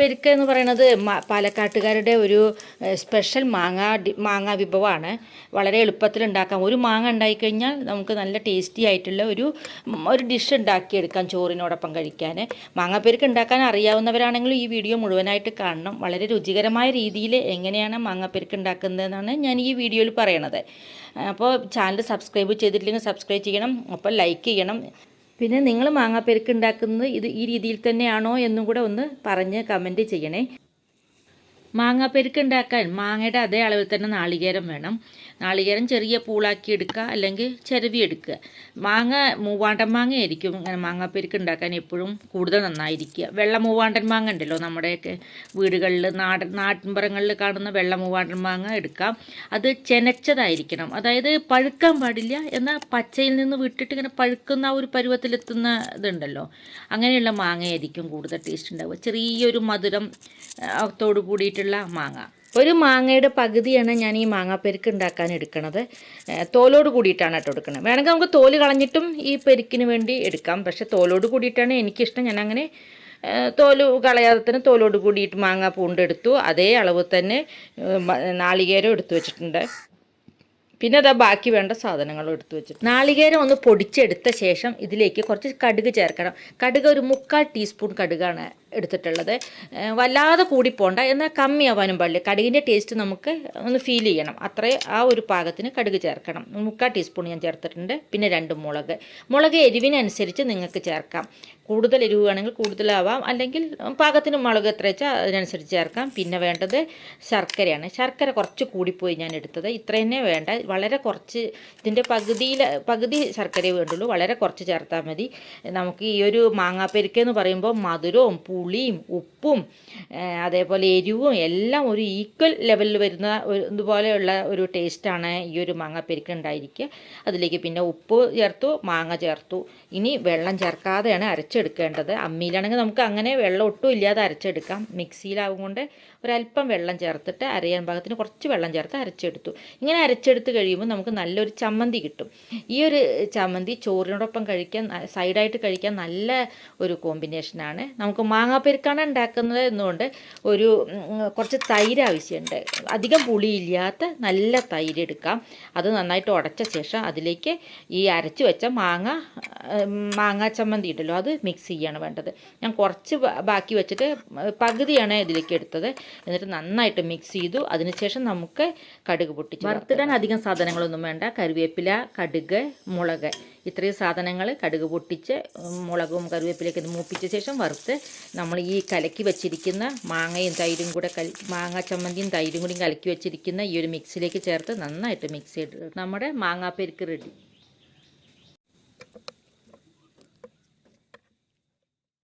പെരുക്ക എന്ന് പറയുന്നത് പാലക്കാട്ടുകാരുടെ ഒരു സ്പെഷ്യൽ മാങ്ങ മാങ്ങ വിഭവമാണ് വളരെ എളുപ്പത്തിൽ ഉണ്ടാക്കാം. ഒരു മാങ്ങ ഉണ്ടായിക്കഴിഞ്ഞാൽ നമുക്ക് നല്ല ടേസ്റ്റി ആയിട്ടുള്ള ഒരു ഒരു ഡിഷ് ഉണ്ടാക്കിയെടുക്കാം ചോറിനോടൊപ്പം കഴിക്കാൻ. മാങ്ങ പെരുക്ക് ഉണ്ടാക്കാൻ അറിയാവുന്നവരാണെങ്കിലും ഈ വീഡിയോ മുഴുവനായിട്ട് കാണണം. വളരെ രുചികരമായ രീതിയിൽ എങ്ങനെയാണ് മാങ്ങ പെരുക്ക് ഉണ്ടാക്കുന്നതെന്നാണ് ഞാൻ ഈ വീഡിയോയിൽ പറയണത്. അപ്പോൾ ചാനൽ സബ്സ്ക്രൈബ് ചെയ്തിട്ടില്ലെങ്കിൽ സബ്സ്ക്രൈബ് ചെയ്യണം. അപ്പോൾ ലൈക്ക് ചെയ്യണം. പിന്നെ നിങ്ങൾ മാങ്ങാപ്പെരുക്ക് ഉണ്ടാക്കുന്നത് ഇത് ഈ രീതിയിൽ തന്നെയാണോ എന്നും കൂടെ ഒന്ന് പറഞ്ഞ് കമന്റ് ചെയ്യണേ. മാങ്ങാപ്പെരുക്ക് ഉണ്ടാക്കാൻ മാങ്ങയുടെ അതേ അളവിൽ തന്നെ നാളികേരം വേണം. നാളികേരം ചെറിയ പൂളാക്കി എടുക്കുക അല്ലെങ്കിൽ ചിരവി എടുക്കുക. മാങ്ങ മൂവാണ്ടൻ മാങ്ങ ആയിരിക്കും അങ്ങനെ മാങ്ങാപ്പെരുക്ക് ഉണ്ടാക്കാൻ എപ്പോഴും കൂടുതൽ നന്നായിരിക്കുക. വെള്ള മൂവാണ്ടൻ മാങ്ങ ഉണ്ടല്ലോ നമ്മുടെയൊക്കെ വീടുകളിൽ നാടൻ നാട്ടിൻപുറങ്ങളിൽ കാണുന്ന വെള്ള മൂവാണ്ടൻ മാങ്ങ എടുക്കാം. അത് ചെനച്ചതായിരിക്കണം. അതായത് പഴുക്കാൻ പാടില്ല എന്നാൽ പച്ചയിൽ നിന്ന് വിട്ടിട്ട് ഇങ്ങനെ പഴുക്കുന്ന ഒരു പരുവത്തിലെത്തുന്ന ഇതുണ്ടല്ലോ. അങ്ങനെയുള്ള മാങ്ങയായിരിക്കും കൂടുതൽ ടേസ്റ്റ് ഉണ്ടാവുക. ചെറിയൊരു മധുരം തോട് കൂടിയിട്ടുള്ള മാങ്ങ. ഒരു മാങ്ങയുടെ പകുതിയാണ് ഞാൻ ഈ മാങ്ങാപ്പെരുക്ക് ഉണ്ടാക്കാൻ എടുക്കുന്നത് തോലോട് കൂടിയിട്ടാണ് കേട്ടോ എടുക്കുന്നത് വേണമെങ്കിൽ നമുക്ക് തോൽ കളഞ്ഞിട്ടും ഈ പെരുക്കിന് വേണ്ടി എടുക്കാം. പക്ഷെ തോലോട് കൂടിയിട്ടാണ് എനിക്കിഷ്ടം. ഞാൻ അങ്ങനെ തോൽ കളയാതെ തന്നെ തോലോട് കൂടിയിട്ട് മാങ്ങ പൂണ്ടെടുത്തു. അതേ അളവ് തന്നെ നാളികേരം എടുത്തു വെച്ചിട്ടുണ്ട്. പിന്നെ അതാ ബാക്കി വേണ്ട സാധനങ്ങളും എടുത്തു വെച്ചിട്ട് നാളികേരം ഒന്ന് പൊടിച്ചെടുത്ത ശേഷം ഇതിലേക്ക് കുറച്ച് കടുക് ചേർക്കണം. കടുക് ഒരു മുക്കാൽ ടീസ്പൂൺ കടുകാണ് എടുത്തിട്ടുള്ളത്. വല്ലാതെ കൂടിപ്പോണ്ട. എന്നാൽ കമ്മിയാവാനും പാടില്ല. കടുകിന്റെ ടേസ്റ്റ് നമുക്ക് ഒന്ന് ഫീൽ ചെയ്യണം. അത്രേ ആ ഒരു പാകത്തിന് കടുക് ചേർക്കണം. മുക്കാൽ ടീസ്പൂൺ ഞാൻ ചേർത്തിട്ടുണ്ട്. പിന്നെ രണ്ട് മുളക്. മുളക് എരിവിനനുസരിച്ച് നിങ്ങൾക്ക് ചേർക്കാം. കൂടുതൽ എരിവ് കൂടുതലാവാം. അല്ലെങ്കിൽ പാകത്തിന് മുളക് എത്ര വെച്ചാൽ അതിനനുസരിച്ച് ചേർക്കാം. പിന്നെ വേണ്ടത് ശർക്കരയാണ്. ശർക്കര കുറച്ച് കൂടിപ്പോയി ഞാൻ എടുത്തത്. ഇത്ര തന്നെ വേണ്ട. വളരെ കുറച്ച് ഇതിന്റെ പകുതിയിൽ പകുതി ശർക്കരയെ വേണ്ടുള്ളൂ. വളരെ കുറച്ച് ചേർത്താൽ മതി. നമുക്ക് ഈ ഒരു മാങ്ങാപ്പെരുക്കെന്ന് പറയുമ്പോൾ മധുരവും പുളിയും ഉപ്പും അതേപോലെ എരിവും എല്ലാം ഒരു ഈക്വൽ ലെവലിൽ വരുന്ന ഇതുപോലെയുള്ള ഒരു ടേസ്റ്റാണ് ഈ ഒരു മാങ്ങാപ്പെരുക്ക് ഉണ്ടായിരിക്കുക. അതിലേക്ക് പിന്നെ ഉപ്പ് ചേർത്തു മാങ്ങ ചേർത്തു. ഇനി വെള്ളം ചേർക്കാതെയാണ് അരച്ചെടുക്കേണ്ടത്. അമ്മിയിലാണെങ്കിൽ നമുക്ക് അങ്ങനെ വെള്ളം ഒട്ടും ഇല്ലാതെ അരച്ചെടുക്കാം. മിക്സിയിലാവും കൊണ്ട് ഒരല്പം വെള്ളം ചേർത്തിട്ട് അരയാൻ പാകത്തിന് കുറച്ച് വെള്ളം ചേർത്ത് അരച്ചെടുത്തു. ഇങ്ങനെ അരച്ചെടുത്ത് കഴിയുമ്പോൾ നമുക്ക് നല്ലൊരു ചമ്മന്തി കിട്ടും. ഈ ഒരു ചമ്മന്തി ചോറിനോടൊപ്പം കഴിക്കാൻ സൈഡായിട്ട് കഴിക്കാൻ നല്ല ഒരു കോമ്പിനേഷനാണ്. നമുക്ക് മാങ്ങാപ്പെരുക്കാണ് ഉണ്ടാക്കുന്നത് എന്നുകൊണ്ട് ഒരു കുറച്ച് തൈര് ആവശ്യമുണ്ട്. അധികം പുളിയില്ലാത്ത നല്ല തൈര് എടുക്കാം. അത് നന്നായിട്ട് ഉടച്ച ശേഷം അതിലേക്ക് ഈ അരച്ച് വെച്ച മാങ്ങ മാങ്ങാ ചമ്മന്തി ഉണ്ടല്ലോ അത് മിക്സ് ചെയ്യാണ് വേണ്ടത്. ഞാൻ കുറച്ച് ബാക്കി വെച്ചിട്ട് പകുതിയാണ് ഇതിലേക്ക് എടുത്തത്. എന്നിട്ട് നന്നായിട്ട് മിക്സ് ചെയ്തു. അതിനുശേഷം നമുക്ക് കടുക് പൊട്ടിച്ച് വറുത്തിടാൻ അധികം സാധനങ്ങളൊന്നും വേണ്ട. കറിവേപ്പില കടുക് മുളക്. ഇത്രയും സാധനങ്ങൾ കടുക് പൊട്ടിച്ച് മുളകും കറിവേപ്പിലേക്ക് മൂപ്പിച്ച ശേഷം വറുത്ത് നമ്മൾ ഈ കലക്കി വെച്ചിരിക്കുന്ന മാങ്ങയും തൈരും കൂടെ മാങ്ങ ചമ്മന്തിയും തൈരും കൂടി കലക്കി വെച്ചിരിക്കുന്ന ഈ ഒരു മിക്സിലേക്ക് ചേർത്ത് നന്നായിട്ട് മിക്സ് ചെയ്ത് നമ്മുടെ മാങ്ങാപ്പെരുക്ക് റെഡി